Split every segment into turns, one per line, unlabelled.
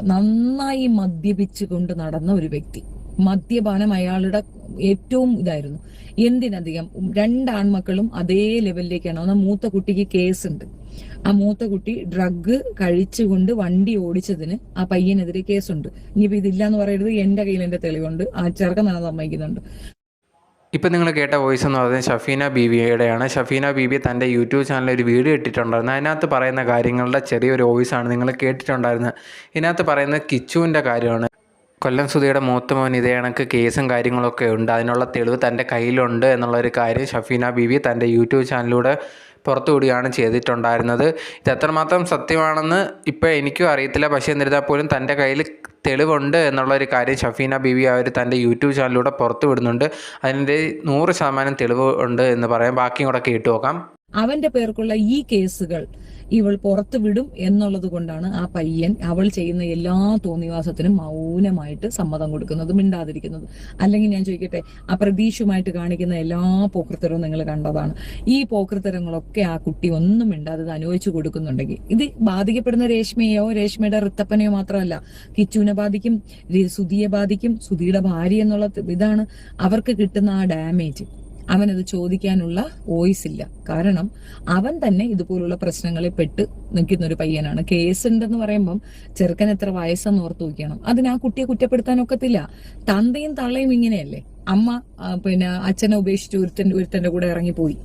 നന്നായി മദ്യപിച്ചു കൊണ്ട് നടന്ന ഒരു വ്യക്തി. മദ്യപാനം അയാളുടെ ഏറ്റവും ഇതായിരുന്നു. എന്തിനധികം? രണ്ട് ആൺമക്കളും അതേ ലെവലിലേക്കാണ്. ഒന്ന് മൂത്ത കുട്ടിക്ക് കേസുണ്ട്. ആ മൂത്ത കുട്ടി ഡ്രഗ് കഴിച്ചുകൊണ്ട് വണ്ടി ഓടിച്ചതിന് ആ പയ്യനെതിരെ കേസുണ്ട്. ഇനിയിപ്പോ ഇതില്ല എന്ന് പറയരുത്. എന്റെ കയ്യിൽ എന്റെ തെളിവുണ്ട്. ആ ചെറുക്കൻ തന്നെ സമ്മതിക്കുന്നുണ്ട്.
ഇപ്പം നിങ്ങൾ കേട്ട വോയിസ് എന്ന് പറയുന്നത് ഷഫീന ബീവിയുടെയാണ്. ഷഫീന ബീബി തന്റെ യൂട്യൂബ് ചാനലിൽ ഒരു വീഡിയോ ഇട്ടിട്ടുണ്ടായിരുന്നു. അതിനകത്ത് പറയുന്ന കാര്യങ്ങളുടെ ചെറിയൊരു വോയിസാണ് നിങ്ങൾ കേട്ടിട്ടുണ്ടായിരുന്നത്. ഇതിനകത്ത് പറയുന്നത് കിച്ചുവിന്റെ കാര്യമാണ്. കൊല്ലം സുധിയുടെ മൂത്ത മോൻ ഇതേ കണക്ക് കേസും കാര്യങ്ങളൊക്കെ ഉണ്ട്. അതിനുള്ള തെളിവ് തന്റെ കയ്യിലുണ്ട് എന്നുള്ളൊരു കാര്യം ഷഫീന ബീവി തന്റെ യൂട്യൂബ് ചാനലിലൂടെ പുറത്തുവിടുകയാണ് ചെയ്തിട്ടുണ്ടായിരുന്നത്. ഇത് എത്രമാത്രം സത്യമാണെന്ന് ഇപ്പോൾ എനിക്കും അറിയത്തില്ല. പക്ഷേ എന്നിരുന്നാൽ പോലും തന്റെ കയ്യിൽ തെളിവുണ്ട് എന്നുള്ളൊരു കാര്യം ഷഫീന ബീവി അവർ തന്റെ യൂട്യൂബ് ചാനലിലൂടെ പുറത്തു വിടുന്നുണ്ട് അതിന്റെ നൂറ് ശതമാനം തെളിവ് ഉണ്ട് എന്ന് പറയാം. ബാക്കിയും കൂടെ കേട്ടു നോക്കാം.
അവന്റെ പേർക്കുള്ള ഈ കേസുകൾ ഇവൾ പുറത്തു വിടും എന്നുള്ളത് കൊണ്ടാണ് ആ പയ്യൻ അവൾ ചെയ്യുന്ന എല്ലാ തോന്നിവാസത്തിനും മൗനമായിട്ട് സമ്മതം കൊടുക്കുന്നത് മിണ്ടാതിരിക്കുന്നത്. അല്ലെങ്കിൽ ഞാൻ ചോദിക്കട്ടെ ആ പ്രതീക്ഷയുമായിട്ട് കാണിക്കുന്ന എല്ലാ പോക്കൃത്തരവും നിങ്ങൾ കണ്ടതാണ്. ഈ പോക്കൃത്തരങ്ങളൊക്കെ ആ കുട്ടി ഒന്നും മിണ്ടാതെ അനുവദിച്ചു കൊടുക്കുന്നുണ്ടെങ്കിൽ. ഇത് ബാധിക്കപ്പെടുന്ന രേഷ്മയോ രേഷ്മയുടെ ഋത്തപ്പനെയോ മാത്രമല്ല കിച്ചുവിനെ ബാധിക്കും സുധിയെ ബാധിക്കും സുധിയുടെ ഭാര്യ എന്നുള്ള ഇതാണ് അവർക്ക് കിട്ടുന്ന ആ ഡാമേജ്. അവനത് ചോദിക്കാനുള്ള വോയിസ് ഇല്ല. കാരണം അവൻ തന്നെ ഇതുപോലുള്ള പ്രശ്നങ്ങളെ പെട്ട് നിൽക്കുന്ന ഒരു പയ്യനാണ്. കേസ് ഉണ്ടെന്ന് പറയുമ്പം ചെറുക്കൻ എത്ര വയസ്സെന്ന് ഓർത്ത് നോക്കണം അതിന് ആ കുട്ടിയെ കുറ്റപ്പെടുത്താൻ ഒക്കത്തില്ല. തന്തയും തള്ളയും ഇങ്ങനെയല്ലേ? അമ്മ പിന്നെ അച്ഛനെ ഉപേക്ഷിച്ച് ഒരുത്തൻ ഒരുത്തന്റെ കൂടെ ഇറങ്ങിപ്പോയി.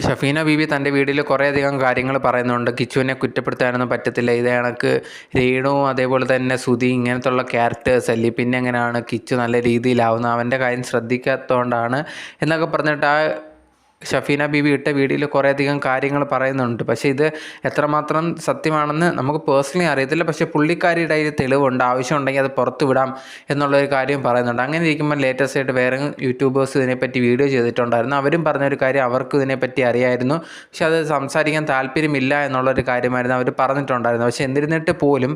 ഷഫീന ബീബി തന്റെ വീഡിയോയിൽ കുറേയധികം കാര്യങ്ങൾ പറയുന്നുണ്ട്. കിച്ചുവിനെ കുറ്റപ്പെടുത്താനൊന്നും പറ്റത്തില്ല. ഇത് കണക്ക് രേണുവും അതേപോലെ തന്നെ സുധി ഇങ്ങനത്തുള്ള ക്യാരക്ടേഴ്സ് അല്ലേ? പിന്നെ എങ്ങനെയാണ് കിച്ചു നല്ല രീതിയിലാവുന്നത്? അവന്റെ കാര്യം ശ്രദ്ധിക്കാത്തതുകൊണ്ടാണ് എന്നൊക്കെ പറഞ്ഞിട്ട് ആ ഷഫീന ബീബി ഇട്ട വീഡിയോയിൽ കുറേയധികം കാര്യങ്ങൾ പറയുന്നുണ്ട്. പക്ഷേ ഇത് എത്രമാത്രം സത്യമാണെന്ന് നമുക്ക് പേഴ്സണലി അറിയത്തില്ല. പക്ഷേ പുള്ളിക്കാരിയുടെ അതിൽ തെളിവുണ്ട്. ആവശ്യമുണ്ടെങ്കിൽ അത് പുറത്ത് വിടാം എന്നുള്ളൊരു കാര്യം പറയുന്നുണ്ട്. അങ്ങനെ ഇരിക്കുമ്പോൾ ലേറ്റസ്റ്റ് ആയിട്ട് വേറെ യൂട്യൂബേഴ്സ് ഇതിനെപ്പറ്റി വീഡിയോ ചെയ്തിട്ടുണ്ടായിരുന്നു. അവരും പറഞ്ഞൊരു കാര്യം അവർക്ക് ഇതിനെപ്പറ്റി അറിയായിരുന്നു. പക്ഷേ അത് സംസാരിക്കാൻ താല്പര്യമില്ല എന്നുള്ളൊരു കാര്യമായിരുന്നു അവർ പറഞ്ഞിട്ടുണ്ടായിരുന്നു പക്ഷേ എന്നിരുന്നിട്ട് പോലും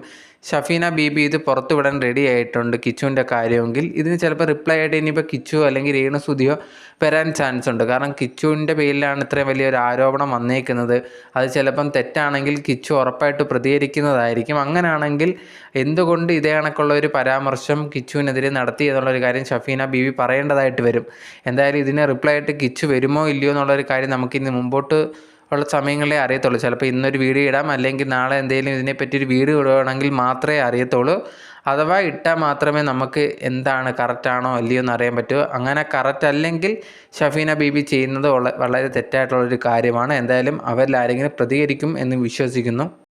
ഷഫീന ബീബി ഇത് പുറത്തു വിടാൻ റെഡി ആയിട്ടുണ്ട് കിച്ചുവിന്റെ കാര്യമെങ്കിൽ. ഇതിന് ചിലപ്പോൾ റിപ്ലൈ ആയിട്ട് ഇനിയിപ്പോൾ കിച്ചു അല്ലെങ്കിൽ രേണു സുതിയോ വരാൻ ചാൻസ് ഉണ്ട്. കാരണം കിച്ചുവിന്റെ പേരിലാണ് ഇത്രയും വലിയൊരു ആരോപണം വന്നേക്കുന്നത്. അത് ചിലപ്പം തെറ്റാണെങ്കിൽ കിച്ചു ഉറപ്പായിട്ട് പ്രതികരിക്കുന്നതായിരിക്കും. അങ്ങനെയാണെങ്കിൽ എന്തുകൊണ്ട് ഇതേ കണക്കുള്ള ഒരു പരാമർശം കിച്ചുവിനെതിരെ നടത്തി എന്നുള്ളൊരു കാര്യം ഷഫീന ബീവി പറയേണ്ടതായിട്ട് വരും. എന്തായാലും ഇതിന് റിപ്ലൈ ആയിട്ട് കിച്ചു വരുമോ ഇല്ലയോ എന്നുള്ളൊരു കാര്യം നമുക്കിന്ന് മുമ്പോട്ട് ഉള്ള സമയങ്ങളെ അറിയത്തുള്ളൂ. ചിലപ്പോൾ ഇന്നൊരു വീഡിയോ ഇടാം അല്ലെങ്കിൽ നാളെ എന്തെങ്കിലും ഇതിനെപ്പറ്റി ഒരു വീഡിയോ ഇടുകയാണെങ്കിൽ മാത്രമേ അറിയത്തുള്ളൂ. അഥവാ ഇട്ടാൽ മാത്രമേ നമുക്ക് എന്താണ് കറക്റ്റാണോ അല്ലയോ എന്ന് അറിയാൻ പറ്റൂ. അങ്ങനെ കറക്റ്റ് അല്ലെങ്കിൽ ഷഫീന ബീബി ചെയ്യുന്നത് വള- വളരെ തെറ്റായിട്ടുള്ളൊരു കാര്യമാണ്. എന്തായാലും അവരിൽ ആരെങ്കിലും പ്രതികരിക്കും എന്ന് വിശ്വസിക്കുന്നു.